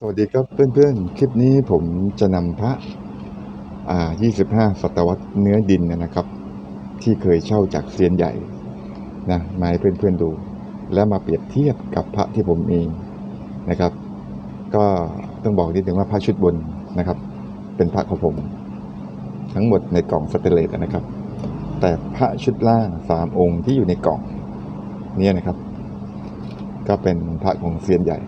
สวัสดีครับเพื่อนๆ คลิปนี้ผมจะนำพระอ่า25 ศตวรรษเนื้อดินนะครับ ที่เคยเช่าจากเซียนใหญ่นะมาให้เพื่อนๆดู แล้วมาเปรียบเทียบกับพระที่ผมมีนะครับ ก็ต้องบอกนิดนึงว่าพระชุดบนนะครับ เป็นพระของผม ทั้งหมดในกล่องสเตเลสนะครับ แต่พระชุดล่างสามองค์ที่อยู่ในกล่องเนี่ยนะครับ ก็เป็นพระของเซียนใหญ่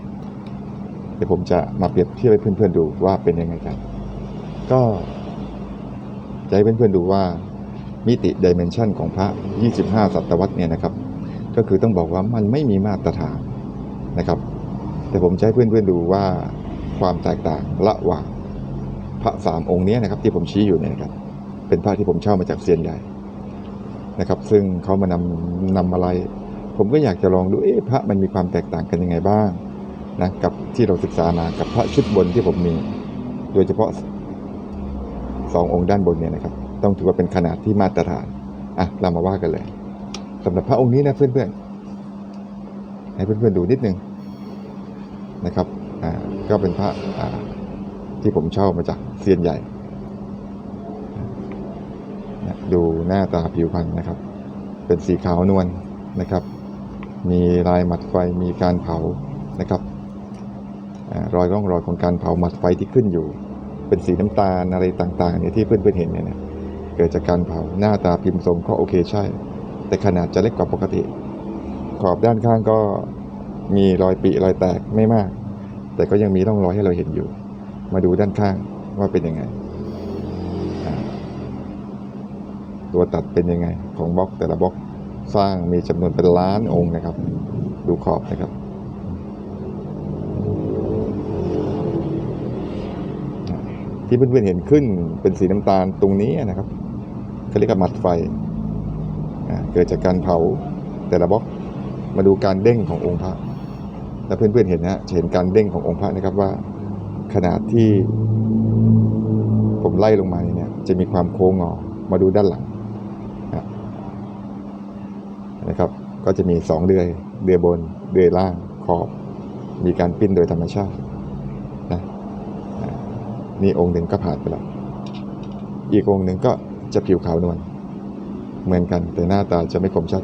เดี๋ยวผมจะมาเปรียบเทียบให้เพื่อนๆดูว่าเป็นยังไงกัน ก็จะให้เพื่อนๆดูว่ามิติดิเมนชันของพระ 25 ศตวรรษเนี่ยนะครับ ก็คือต้องบอกว่ามันไม่มีมาตรฐานนะครับ แต่ผมจะให้เพื่อนๆดูว่าความแตกต่างระหว่างพระสามองค์นี้นะครับ ที่ผมชี้อยู่เนี่ยนะครับ เป็นพระที่ผมเช่ามาจากเซียนใหญ่นะครับ ซึ่งเขามานำนำอะไร ผมก็อยากจะลองดูเอ๊ะพระมันมีความแตกต่างกันยังไงบ้าง นะกับที่เราศึกษามากับพระชุดบนที่ผมมี โดยเฉพาะสององค์ด้านบนเนี่ยนะครับ ต้องถือว่าเป็นขนาดที่มาตรฐานอะเรามาว่ากันเลยสำหรับพระองค์นี้นะเพื่อนๆให้เพื่อนๆดูนิดนึงนะครับอ่าก็เป็นพระอ่าที่ผมเช่ามาจากเซียนใหญ่ดูหน้าตาผิวพรรณนะครับ เป็นสีขาวนวลนะครับ มีลายหมัดไฟมีการเผานะครับ รอยร่องรอยของการเผาหมัดไฟที่ขึ้นอยู่ เป็นสีน้ำตาลอะไรต่างๆเนี่ยที่เพื่อนๆเห็นเนี่ยนะเกิดจากการเผาหน้าตาพิมพ์ทรงก็โอเคใช่ แต่ขนาดจะเล็กกว่าปกติ ขอบด้านข้างก็มีรอยปีรอยแตกไม่มาก แต่ก็ยังมีร่องรอยให้เราเห็นอยู่ มาดูด้านข้างว่าเป็นยังไง ตัวตัดเป็นยังไงของบล็อกแต่ละบล็อกสร้างมีจำนวนเป็นล้านองค์นะครับ ดูขอบนะครับ ที่เพื่อนๆเห็นขึ้นเป็นสีน้ำตาลตรงนี้นะครับเขาเรียกว่ามัดไฟ เกิดจากการเผาแต่ละบล็อกมาดูการเด้งขององค์พระแล้วเพื่อนๆเห็นนะเห็นการเด้งขององค์พระนะครับว่าขนาดที่ผมไล่ลงมาเนี่ยจะมีความโค้งงอมาดูด้านหลังนะครับ ก็จะมีสองเดือยเดือยบนเดือยล่างขอบ มีการปิ้นโดยธรรมชาติ นี่องค์หนึ่งก็ผ่านไปแล้ว อีกองค์หนึ่งก็จะผิวขาวนวลเหมือนกันแต่หน้าตาจะไม่คมชัด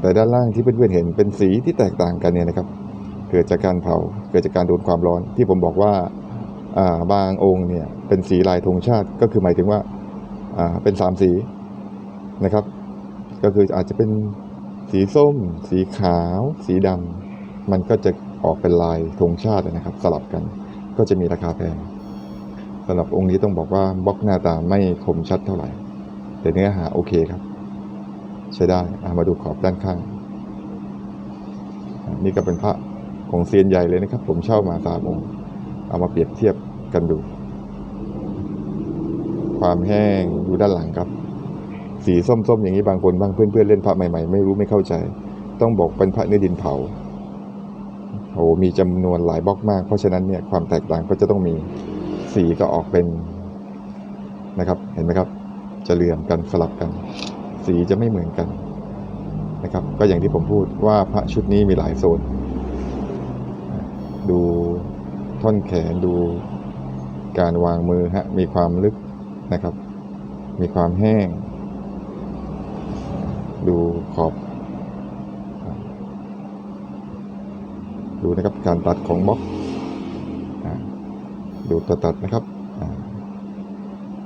แต่ด้านล่างที่เพื่อนๆเห็นเป็นสีที่แตกต่างกันเนี่ยนะครับ เกิดจากการเผาเกิดจากการโดนความร้อนที่ผมบอกว่าบางองค์เนี่ยเป็นสีลายธงชาติก็คือหมายถึงว่าเป็นสามสีนะครับ ก็คืออาจจะเป็นสีส้ม สีขาว สีดำมันก็จะออกเป็นลายธงชาตินะครับ สลับกันก็จะมีราคาแพง สำหรับองค์นี้ต้องบอกว่าบล็อกหน้าตาไม่คมชัดเท่าไหร่ แต่เนื้อหาโอเคครับ ใช้ได้อะมาดูขอบด้านข้าง นี่ก็เป็นพระของเซียนใหญ่เลยนะครับ ผมเช่ามาสามองค์ เอามาเปรียบเทียบกันดู ความแห้งดูด้านหลังครับ สีส้มๆอย่างนี้บางคนบางเพื่อนๆเล่นพระใหม่ๆ ไม่รู้ไม่เข้าใจ ต้องบอกเป็นพระเนื้อดินเผาโอ้โหมีจำนวนหลายบล็อกมาก เพราะฉะนั้นเนี่ยความแตกต่างก็จะต้องมี สีก็ออกเป็นนะครับ เห็นไหมครับ จะเหลื่อมกันสลับกัน สีจะไม่เหมือนกันนะครับ ก็อย่างที่ผมพูดว่าพระชุดนี้มีหลายโซน ดูท่อนแขนดูการวางมือฮะ มีความลึกนะครับ มีความแห้ง ดูขอบ ดูนะครับการตัดของบล็อก ดูตัวตัดนะครับ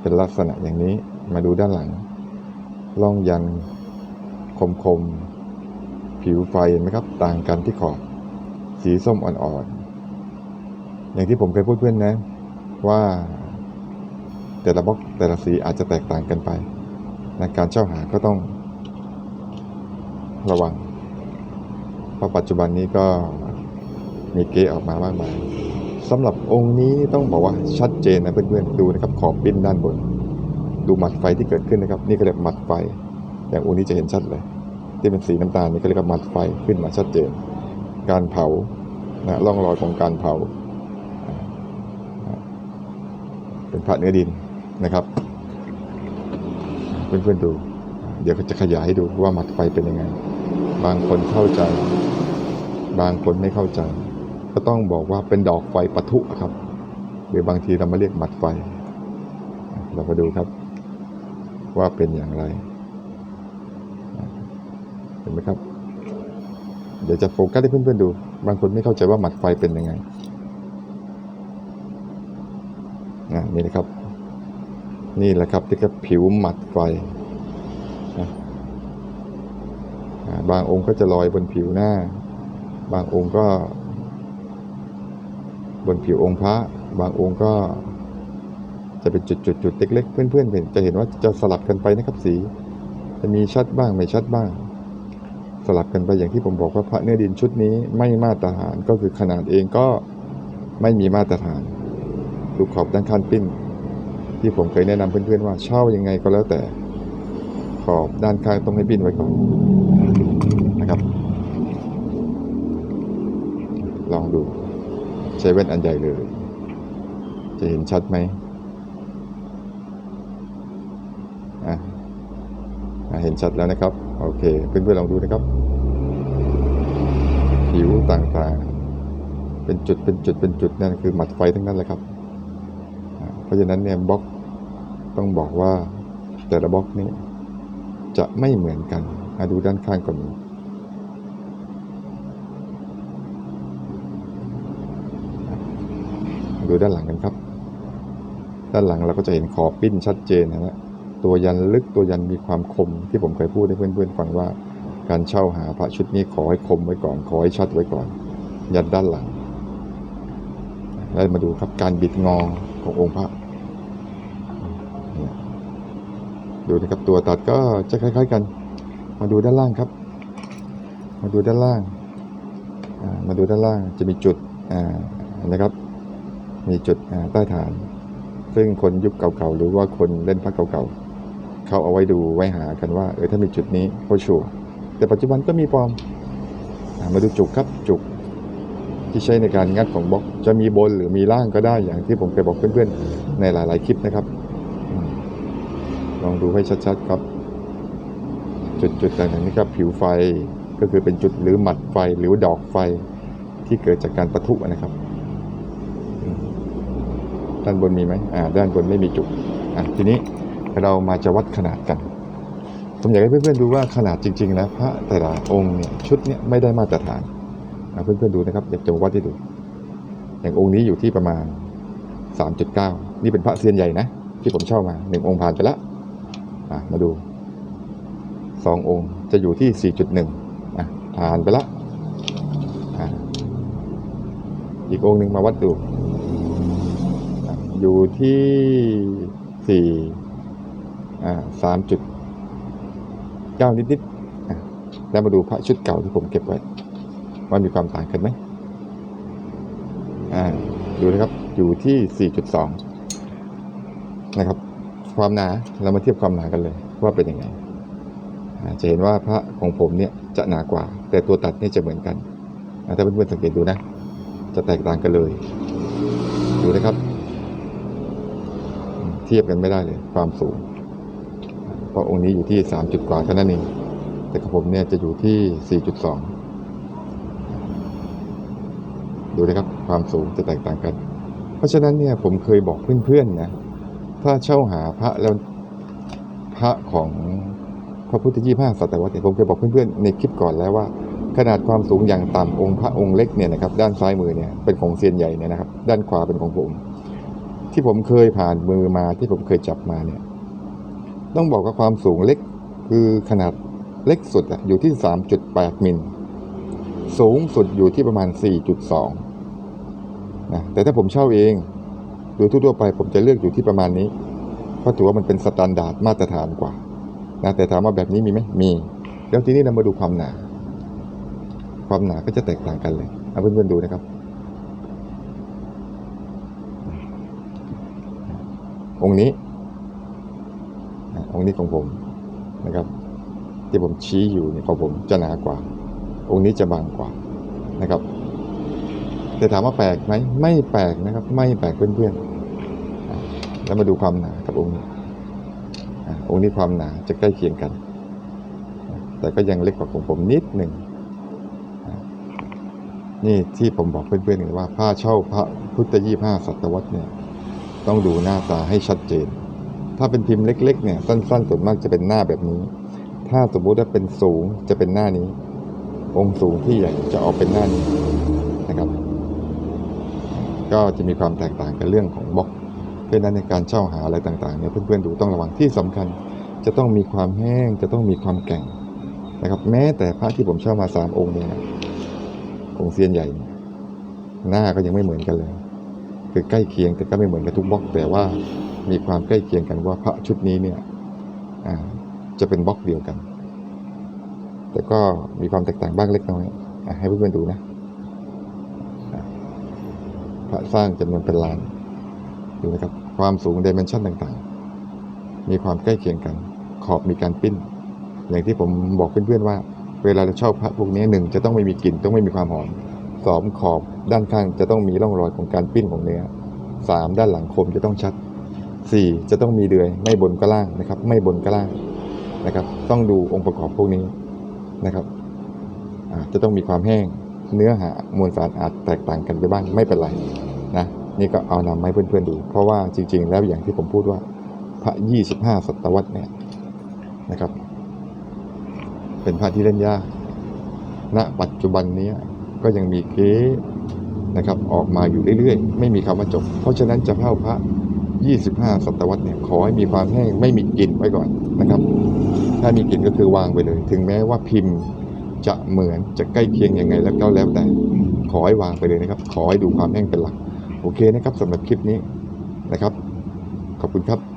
เป็นลักษณะอย่างนี้มาดูด้านหลัง ล่องยันคมคมๆผิวไฟเห็นไหมครับ ต่างกันที่ขอบสีส้มอ่อนๆ อย่างที่ผมเคยพูดเพื่อนนะ ว่าแต่ละบล็อกแต่ละสีอาจจะแตกต่างกันไปนะการเช่าหาก็ต้องระวัง เพราะปัจจุบันนี้ก็มีเกออกมามากมาย สำหรับองค์นี้ต้องบอกว่าชัดเจนนะเพื่อนๆดูนะครับขอบปิ้นด้านบน ดูหมัดไฟที่เกิดขึ้นนะครับ นี่ก็เรียกหมัดไฟ อย่างองค์นี้จะเห็นชัดเลย ที่เป็นสีน้ำตาลนี่ก็เรียกว่าหมัดไฟขึ้นมาชัดเจน การเผานะร่องรอยของการเผาอ่าเป็นพระเนื้อดินนะครับ เพื่อนๆดู เดี๋ยวจะขยายให้ดูว่าหมัดไฟเป็นยังไง บางคนเข้าใจ บางคนไม่เข้าใจ ก็ต้องบอกว่าเป็นดอกไฟปะทุครับ หรือบางทีเรามาเรียกหมัดไฟ เรามาดูครับว่าเป็นอย่างไร เห็นไหมครับ เดี๋ยวจะโฟกัสให้เพื่อนๆดู บางคนไม่เข้าใจว่าหมัดไฟเป็นยังไงนี่นะครับ นี่แหละครับที่ก็ผิวหมัดไฟบางองค์ก็จะลอยบนผิวหน้า บางองค์ก็ บนผิวองค์พระ บางองค์ก็จะเป็นจุดๆๆเล็กๆเพื่อนๆเห็นจะเห็นว่าจะสลับกันไปนะครับสี จะมีชัดบ้างไม่ชัดบ้าง สลับกันไปอย่างที่ผมบอกว่าพระเนื้อดินชุดนี้ไม่มาตรฐานก็คือขนาดเองก็ไม่มีมาตรฐานดูขอบด้านข้างปิ้น ที่ผมเคยแนะนำเพื่อนๆว่าเช่ายังไงก็แล้วแต่ขอบด้านข้างต้องให้ปิ้นไว้ก่อนนะครับ ลองดู ใช้แว่นอันใหญ่เลย จะเห็นชัดไหมอะเห็นชัดแล้วนะครับ โอเค เพื่อนๆลองดูนะครับ ผิวต่างๆ เป็นจุดเป็นจุดเป็นจุดนั่นคือหมัดไฟทั้งนั้นแหละครับ เพราะฉะนั้นเนี่ยบล็อกต้องบอกว่าแต่ละบล็อกนี้จะไม่เหมือนกันมาดูด้านข้างก่อนมา ดูด้านหลังกันครับ ด้านหลังเราก็จะเห็นขอบปิ้นชัดเจนนะฮะตัวยันลึกตัวยันมีความคมที่ผมเคยพูดให้เพื่อนๆฟังว่า การเช่าหาพระชุดนี้ขอให้คมไว้ก่อนขอให้ชัดไว้ก่อน ยันด้านหลังแล้วมาดูครับการบิดงอขององค์พระดูนะครับตัวตัดก็จะคล้ายๆกัน มาดูด้านล่างครับ มาดูด้านล่าง มาดูด้านล่างจะมีจุดนะครับ มีจุดใต้ฐาน ซึ่งคนยุคเก่าๆ หรือว่าคนเล่นพระเก่าๆ เขาเอาไว้ดูไว้หากันว่าเออถ้ามีจุดนี้เขาชัวร์แต่ปัจจุบันก็มีปลอมมาดูจุกครับจุกที่ใช้ในการงัดของบล็อก จะมีบนหรือมีล่างก็ได้อย่างที่ผมเคยบอกเพื่อนๆ ในหลาย ๆ คลิปนะครับ ลองดูให้ชัดๆครับ จุดๆต่างๆนี้ครับผิวไฟก็คือเป็นจุดหรือหมัดไฟหรือดอกไฟที่เกิดจากการประทุนะครับ ด้านบนมีไหมอ่าด้านบนไม่มีจุกอะทีนี้เรามาจะวัดขนาดกันผมอยากให้เพื่อนๆดูว่าขนาดจริงๆแล้วพระแต่ละองค์เนี่ยชุดเนี้ยไม่ได้มาตรฐานอะเพื่อนๆดูนะครับ อยากจะวัดให้ดู อย่างองค์นี้อยู่ที่ประมาณ 3.9 นี่เป็นพระเซียนใหญ่นะ ที่ผมเช่ามาหนึ่งองค์ผ่านไปแล้วอะมาดูสององค์จะอยู่ที่ 4.1อะผ่านไปละอะอีกองค์หนึ่งมาวัดดู อยู่ที่สี่อ่าสามจุดเก้านิดๆแล้วมาดูพระชุดเก่าที่ผมเก็บไว้ ว่ามีความต่างกันไหมอ่าดูนะครับอยู่ที่4.2นะครับ ความหนาเรามาเทียบความหนากันเลยว่าเป็นยังไงจะเห็นว่าพระของผมเนี่ยจะหนากว่า แต่ตัวตัดเนี่ยจะเหมือนกันอ่าถ้าเพื่อนๆสังเกตดูนะ จะแตกต่างกันเลย ดูนะครับ เทียบกันไม่ได้เลย ความสูง เพราะองค์นี้อยู่ที่ 3 จุดกว่าเท่านั้นเองแต่ของผมเนี่ยจะอยู่ที่ 4.2 ดูนะครับความสูงจะแตกต่างกัน เพราะฉะนั้นเนี่ยผมเคยบอกเพื่อนๆนะ ถ้าเช่าหาพระแล้วพระของพระพุทธยี่ห้าศตวรรษเนี่ยผมเคยบอกเพื่อนๆในคลิปก่อนแล้วว่า ขนาดความสูงอย่างต่ำองค์พระองค์เล็กเนี่ยนะครับด้านซ้ายมือเนี่ยเป็นของเซียนใหญ่เนี่ยนะครับ ด้านขวาเป็นของผม ที่ผมเคยผ่านมือมาที่ผมเคยจับมาเนี่ย ต้องบอกว่าความสูงเล็กคือขนาดเล็กสุดอยู่ที่ 3.8 มิล สูงสุดอยู่ที่ประมาณ 4.2 นะ แต่ถ้าผมเช่าเอง โดยทั่วไปผมจะเลือกอยู่ที่ประมาณนี้ เพราะถือว่ามันเป็นสแตนดาร์ดมาตรฐานกว่า นะ แต่ถามว่าแบบนี้มีไหมมี แล้วทีนี้เรามาดูความหนา ความหนาก็จะแตกต่างกันเลย เอาเพื่อนๆดูนะครับ องค์นี้องค์นี้ของผมนะครับ ที่ผมชี้อยู่เนี่ยของผมจะหนากว่า องค์นี้จะบางกว่านะครับแต่ถามว่าแปลกไหมไม่แปลกนะครับ ไม่แปลกเพื่อนๆแล้วมาดูความหนากับองค์นี้องค์นี้ความหนาจะใกล้เคียงกัน แต่ก็ยังเล็กกว่าของผมนิดหนึ่งนี่ที่ผมบอกเพื่อนๆเลยว่าผ้าเช่าพระพุทธยี่ห้าศตวรรษเนี่ย ต้องดูหน้าตาให้ชัดเจน ถ้าเป็นพิมพ์เล็ก ๆ เนี่ยสั้นๆส่วนมากจะเป็นหน้าแบบนี้ ถ้าสมมุติว่าเป็นสูงจะเป็นหน้านี้ องค์สูงที่ใหญ่จะออกเป็นหน้านี้นะครับ ก็จะมีความแตกต่างกันเรื่องของบล็อก เพราะนั้นในการเช่าหาอะไรต่างๆเนี่ยเพื่อนๆดูต้องระวังที่สำคัญ จะต้องมีความแห้งจะต้องมีความแกร่งนะครับ แม้แต่พระที่ผมเช่ามาสามองค์เนี่ยนะองค์เซียนใหญ่ หน้าก็ยังไม่เหมือนกันเลย คือใกล้เคียงแต่ก็ไม่เหมือนกันทุกบล็อก แต่ว่ามีความใกล้เคียงกันว่าพระชุดนี้เนี่ยจะเป็นบล็อกเดียวกัน แต่ก็มีความแตกต่างบ้างเล็กน้อยให้เพื่อนๆดูนะอะพระสร้างจำนวนเป็นล้านดูนะครับ ความสูงดิเมนชันต่างๆ มีความใกล้เคียงกัน ขอบมีการปิ้น อย่างที่ผมบอกเพื่อนๆว่า เวลาเราเช่าพระพวกนี้หนึ่งจะต้องไม่มีกลิ่นต้องไม่มีความหอม สองขอบด้านข้างจะต้องมีร่องรอยของการปิ้นของเนื้อสามด้านหลังคมจะต้องชัดสี่จะต้องมีเดือยไม่บนก็ล่างนะครับ ไม่บนก็ล่างนะครับ ต้องดูองค์ประกอบพวกนี้นะครับจะต้องมีความแห้งเนื้อหามวลสารอาจแตกต่างกันไปบ้างไม่เป็นไรนะนี่ก็เอานำมาให้เพื่อนๆดู เพราะว่าจริง ๆ แล้วอย่างที่ผมพูดว่าพระ 25 ศตวรรษเนี่ยนะครับ เป็นพระที่เล่นยากณปัจจุบันนี้ ก็ยังมีเก๊นะครับออกมาอยู่เรื่อยๆ ไม่มีคำว่าจบ เพราะฉะนั้นจะเข้าพระ 25 ศตวรรษเนี่ยขอให้มีความแห้งไม่มีกลิ่นไว้ก่อนนะครับ ถ้ามีกลิ่นก็คือวางไปเลย ถึงแม้ว่าพิมพ์จะเหมือนจะใกล้เคียงยังไงแล้วก็แล้วแต่ ขอให้วางไปเลยนะครับ ขอให้ดูความแห้งเป็นหลัก โอเคนะครับสำหรับคลิปนี้นะครับ ขอบคุณครับ